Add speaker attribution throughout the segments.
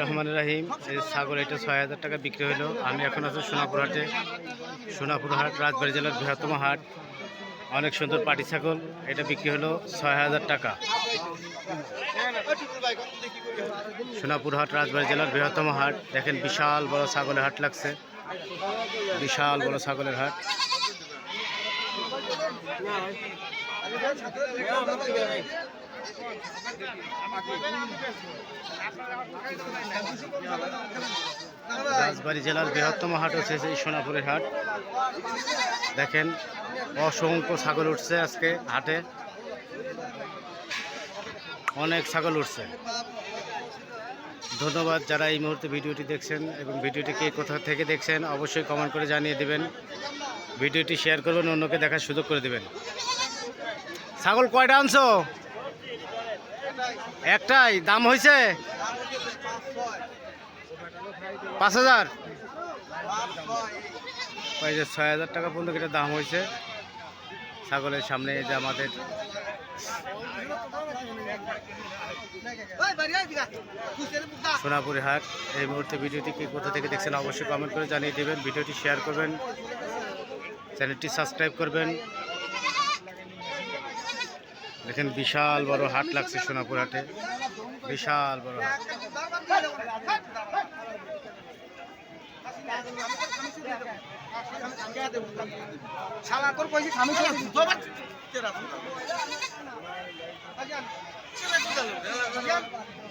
Speaker 1: রহমান রাহিম। এই ছাগল এটা ছয় হাজার টাকা বিক্রি হলো। আমি এখন আছি সোনাপুর হাটে। সোনাপুর হাট, রাজবাড়ি জেলার বৃহত্তম হাট। অনেক সুন্দর পাটি ছাগল। এটা বিক্রি হলো ছয় হাজার টাকা। সোনাপুর হাট, রাজবাড়ি জেলার বৃহত্তম হাট। দেখেন বিশাল বড় ছাগলের হাট লাগছে। বিশাল বড় ছাগলের হাট। রাজবাড়ি জেলার বৃহত্তম হাট হচ্ছে এই সোনাপুরের হাট। দেখেন, অসংখ্য ছাগল উঠছে আজকে হাটে। অনেক ছাগল উঠছে। ধন্যবাদ যারা এই মুহূর্তে ভিডিওটি দেখছেন এবং ভিডিওটি কে কোথা থেকে দেখছেন অবশ্যই কমেন্ট করে জানিয়ে দেবেন। ভিডিওটি শেয়ার করবেন, অন্যকে দেখার সুযোগ করে দেবেন। ছাগল কয়টা আনছো? একটাই, দাম হয়েছে পাঁচ হাজার? ওই যে ছয় হাজার টাকা পর্যন্ত এটা দাম হয়েছে ছাগলের সামনে যে আমাদের সোনাপুরি হাট। এই মুহূর্তে ভিডিওটি কি কোথা থেকে দেখছেন অবশ্যই কমেন্ট করে জানিয়ে দেবেন। ভিডিওটি শেয়ার করবেন। চ্যানেলটি সাবস্ক্রাইব করবেন। দেখেন বিশাল বড় হাট লাগছে সোনাপুর হাটে। বিশাল বড় হাট।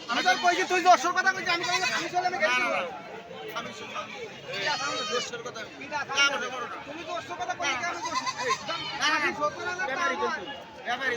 Speaker 2: আমি তোর কইছি তুই কথা কইছি আমি কইছি খামি চলে আমি তুমি দশর কথা কইছি আমি ব্যাপারি